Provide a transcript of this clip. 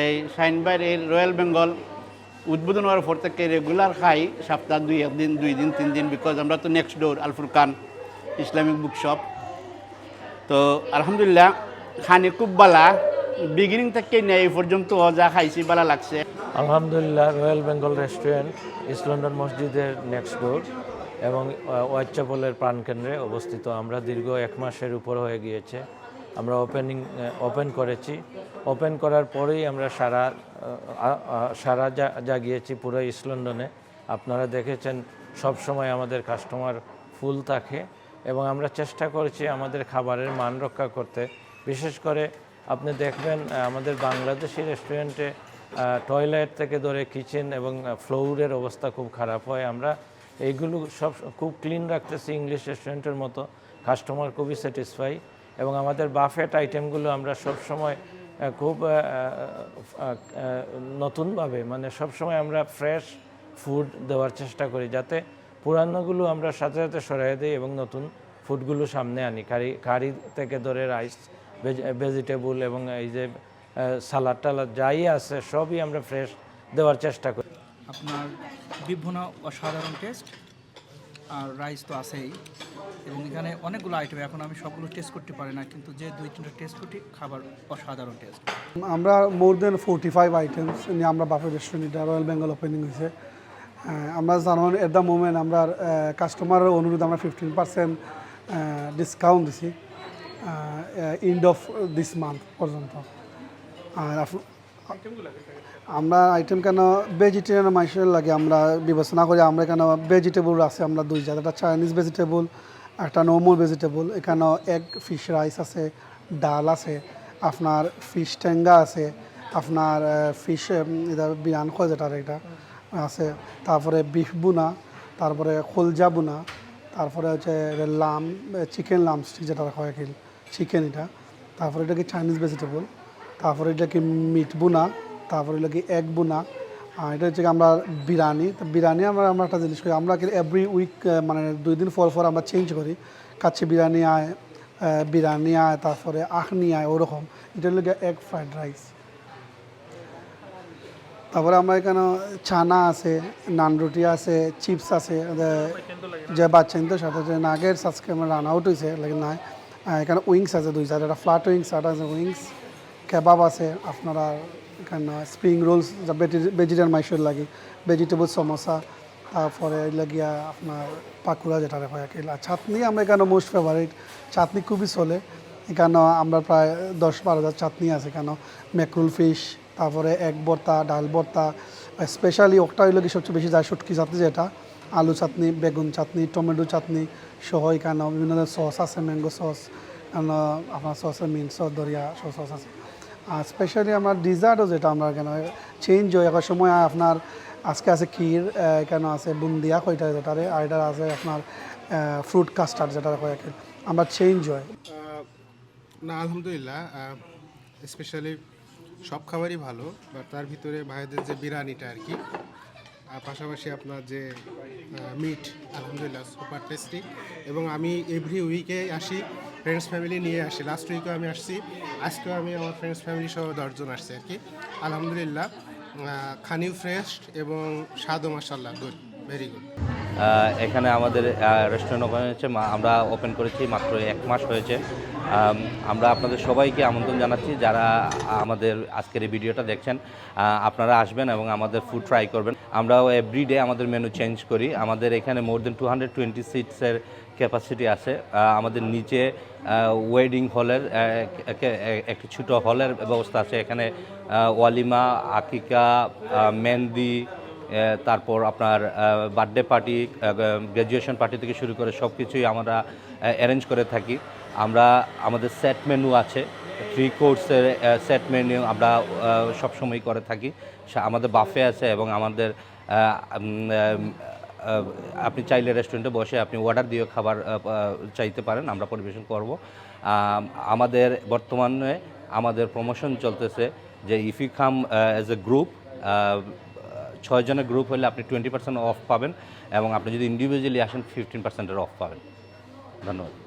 এই সাইনবার এই রয়্যাল বেঙ্গল উদ্বোধন হওয়ার পর থেকে রেগুলার খাই, সপ্তাহ দুই, একদিন, দুই দিন, তিন দিন বিকজ আমরা তো নেক্সট ডোর আলফুর খান ইসলামিক বুক শপ তো আলহামদুলিল্লাহ, খানি খুব বালা। বিগিনিং থেকে নেই, এই পর্যন্ত যা খাইছি বালা লাগছে। আলহামদুলিল্লাহ, royal Bengal restaurant east London মসজিদের নেক্সট ডোর এবং হোয়াইট চ্যাপলের প্রাণকেন্দ্রে অবস্থিত। আমরা দীর্ঘ এক মাসের উপর হয়ে গিয়েছে। আমরা ওপেনিং ওপেন করেছি। ওপেন করার পরেই আমরা সারা সারা জাগিয়েছি পুরো ইস্ট লন্ডনে আপনারা দেখেছেন, সব সময় আমাদের কাস্টমার ফুল থাকে এবং আমরা চেষ্টা করেছি আমাদের খাবারের মান রক্ষা করতে। বিশেষ করে আপনি দেখবেন আমাদের বাংলাদেশি রেস্টুরেন্টে টয়লেট থেকে ধরে কিচেন এবং ফ্লোরের অবস্থা খুব খারাপ হয়। আমরা এইগুলো সব, খুব ক্লিন রাখতেছি ইংলিশ রেস্টুরেন্টের মতো। কাস্টমার খুবই স্যাটিসফাই এবং আমাদের বাফেট আইটেমগুলো আমরা সব সময় খুব নতুনভাবে মানে সব সময় আমরা ফ্রেশ ফুড দেওয়ার চেষ্টা করি যাতে পুরানোগুলো আমরা সাথে সাথে সরিয়ে দিই এবং নতুন ফুডগুলো সামনে আনি। কারি কারি থেকে ধরে রাইস ভেজিটেবল এবং এই যে সালাদ টালাদ যাই আছে সবই আমরা ফ্রেশ দেওয়ার চেষ্টা করি। আপনার বিভুনা অসাধারণ টেস্ট। আর রাইস তো আছেই। এবং এখানে অনেকগুলো আইটেম এখন আমি সবগুলো টেস্ট করতে পারি না, কিন্তু যে দুই তিনটা টেস্ট করছি খাবার অসাধারণ টেস্ট আমরা more than forty five items নিয়ে আমরা buffet restaurant royal Bengal opening হয়েছে। আমরা জানুন এট দ্য মোমেন্ট আমরা কাস্টমারের অনুরোধ আমরা ফিফটিন পার্সেন্ট ডিসকাউন্ট দিছি এন্ড অফ দিস মান্থ পর্যন্ত। আর আমরা আইটেম কেন ভেজিটেরিয়ান মানুষের লাগে আমরা বিবেচনা করি, আমরা কেন ভেজিটেবল আছে, আমরা দুই জাত একটা চাইনিজ ভেজিটেবল একটা নর্মাল ভেজিটেবল এখানে এগ ফিশ রাইস আছে, ডাল আছে, আপনার ফিশ ট্যাঙ্গা আছে, আপনার ফিশ এটা বিরান খোঁজ যেটা এটা আছে, তারপরে বিফ বুনা তারপরে খোলজা বুনা তারপরে হচ্ছে লাম চিকেন লামস্টিক যেটা হয় চিকেন এটা, তারপরে এটা কি চাইনিজ ভেজিটেবল তারপরে এটা কি মিট বোনা, তারপরে এটা কি এগ বোনা, আর এটা হচ্ছে আমরা বিরিয়ানি। তো বিরিয়ানি আমরা আমরা একটা জিনিস করি, আমরা এভরি উইক মানে দুই দিন পর পর আমরা চেঞ্জ করি। কাচ্চি বিরিয়ানি আয় বিরিয়ানি আয়, তারপরে আখনি আয়, ওরকম। এটা হলো এগ ফ্রাইড রাইস তারপরে আমরা এখানে ছানা আছে, নান রুটি আছে চিপস আছে, যে বাচ্চাদের সাথে যে নাগের আজকে আমার রান আউট হয়েছে লাগে না এখানে উইংস আছে দুই চার একটা ফ্ল্যাট উইংস একটা আছে উইংস কেবাব আছে, আপনারা এখানে স্প্রিং রোলস যা ভেজিটেরিয়ান মাইসের লাগে ভেজিটেবল সমোসা তারপরে লাগিয়া আপনার পাকুড়া যেটা হয় চাটনি আমরা এখানে মোস্ট ফেভারিট চাটনি খুবই চলে। এখানে আমরা প্রায় দশ বারো হাজার চাটনি আছে এখানে। ম্যাকরুল ফিশ তারপরে এক ভর্তা, ডাল ভর্তা স্পেশালি ওটা হইল কি সবচেয়ে বেশি যায় শুটকি চাটনি যেটা। আলু চাটনি, বেগুন চাটনি, টমেটো চাটনি সহ এখানে বিভিন্ন ধরনের সস আছে ম্যাঙ্গো সস আপনার সস মিন সস দরিয়া সস আছে। স্পেশালি আমার ডিজার্টও যেটা আমরা কেন চেঞ্জ হয় এক সময় আপনার আজকে আছে ক্ষীর কেন আছে বুন্দিয়া কইটা যেটারে, আর আছে আপনার ফ্রুট কাস্টার্ড যেটা কয়। আমরা চেঞ্জ হয় না, আলহামদুলিল্লাহ স্পেশালি সব খাবারই ভালো বাট তার ভিতরে ভাইদের যে বিরিয়ানিটা আর কি পাশাপাশি আপনার যে মিট আলহামদুলিল্লাহ সুপার টেস্টি এবং আমি এভরি উইকে আসি ফ্রেন্ডস ফ্যামিলি নিয়ে আসি। লাস্ট উইকে আমি আসছি, আজকেও আমি আমার ফ্রেন্ডস ফ্যামিলি সহ দশজন আসছি আর কি। আলহামদুলিল্লাহ খানিও ফ্রেশ এবং স্বাদও মাসাল্লাহ গুড ভেরি গুড এখানে আমাদের রেস্টুরেন্ট ওপেন হয়েছে আমরা ওপেন করেছি মাত্র এক মাস হয়েছে। আমরা আপনাদের সবাইকে আমন্ত্রণ জানাচ্ছি যারা আমাদের আজকের এই ভিডিওটা দেখছেন। আপনারা আসবেন এবং আমাদের ফুড ট্রাই করবেন। আমরাও এভরিডে আমাদের মেনু চেঞ্জ করি। আমাদের এখানে more than two hundred twenty সিটসের capacity আছে। আমাদের নিচে ওয়েডিং হলের একটি ছোটো হলের ব্যবস্থা আছে। এখানে ওয়ালিমা, আকিকা মেহেন্দি তারপর আপনার বার্থডে পার্টি গ্র্যাজুয়েশন পার্টি থেকে শুরু করে সব কিছুই আমরা অ্যারেঞ্জ করে থাকি। আমরা, আমাদের সেট মেনু আছে। থ্রি কোর্সের সেট মেনু আমরা সবসময় করে থাকি। আমাদের বাফে আছে এবং আমাদের আপনি চাইলে রেস্টুরেন্টে বসে আপনি অর্ডার দিয়ে খাবার চাইতে পারেন, আমরা পরিবেশন করব। আমাদের বর্তমানে আমাদের প্রমোশন চলতেছে যে if you come as a group ছয় জনের গ্রুপ হলে আপনি টোয়েন্টি পার্সেন্ট অফ পাবেন এবং আপনি যদি ইন্ডিভিজুয়ালি আসেন ফিফটিন পার্সেন্টের অফ পাবেন। ধন্যবাদ।